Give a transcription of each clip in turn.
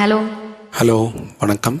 Hello. Hello வணக்கம்.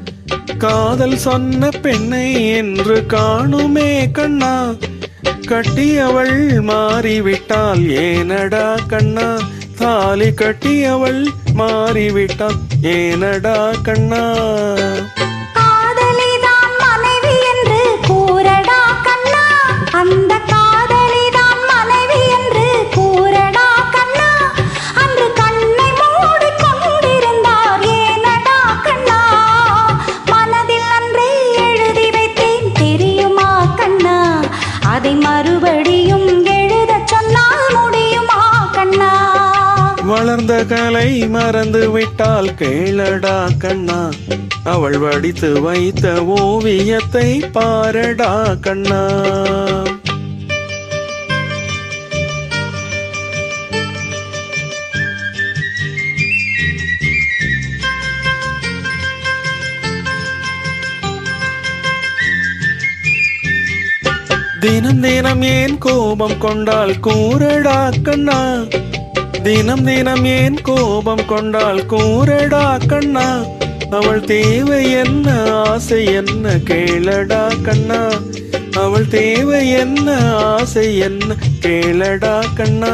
காதல் சொன்ன பெண்ணை என்று காணுமே கண்ணா. கட்டியவள் மாறிவிட்டால் ஏனடா கண்ணா? தாலி கட்டியவள் மாறிவிட்டால் ஏனடா கண்ணா? வளர்ந்த கலை மறந்து விட்டால் கேளடா கண்ணா. அவள் வடித்து வைத்த ஓவியத்தை பாரடா கண்ணா. தினம் தினம் ஏன் கோபம் கொண்டால் கூறடா கண்ணா. தினம் தினம் ஏன் கோபம் கொண்டால் கூறடா கண்ணா. அவள் தேவை என்ன? ஆசை என்ன? கேளடா கண்ணா. அவள் தேவை என்ன? ஆசை என்ன? கேளடா கண்ணா.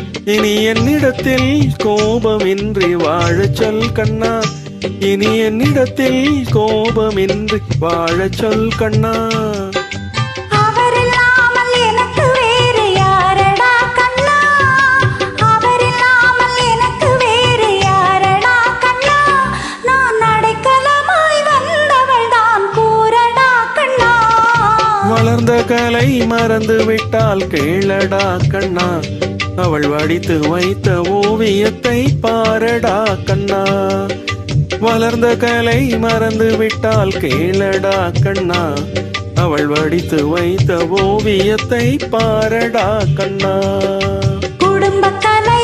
இனி என்னிடத்தில் கோபமின்றி வாழச் சொல் கண்ணா. இனி என்னிடத்தில் கோபமின்றி வாழச் சொல் கண்ணா. வளர்ந்த மறந்து விட்டால் கேளடா கண்ணா. அவள் வடித்து வைத்த ஓவியத்தை பாரடா கண்ணா. வளர்ந்த கலை மறந்து விட்டால் கேளடா கண்ணா. அவள் வடித்து வைத்த ஓவியத்தை பாரடா கண்ணா. குடும்ப கலை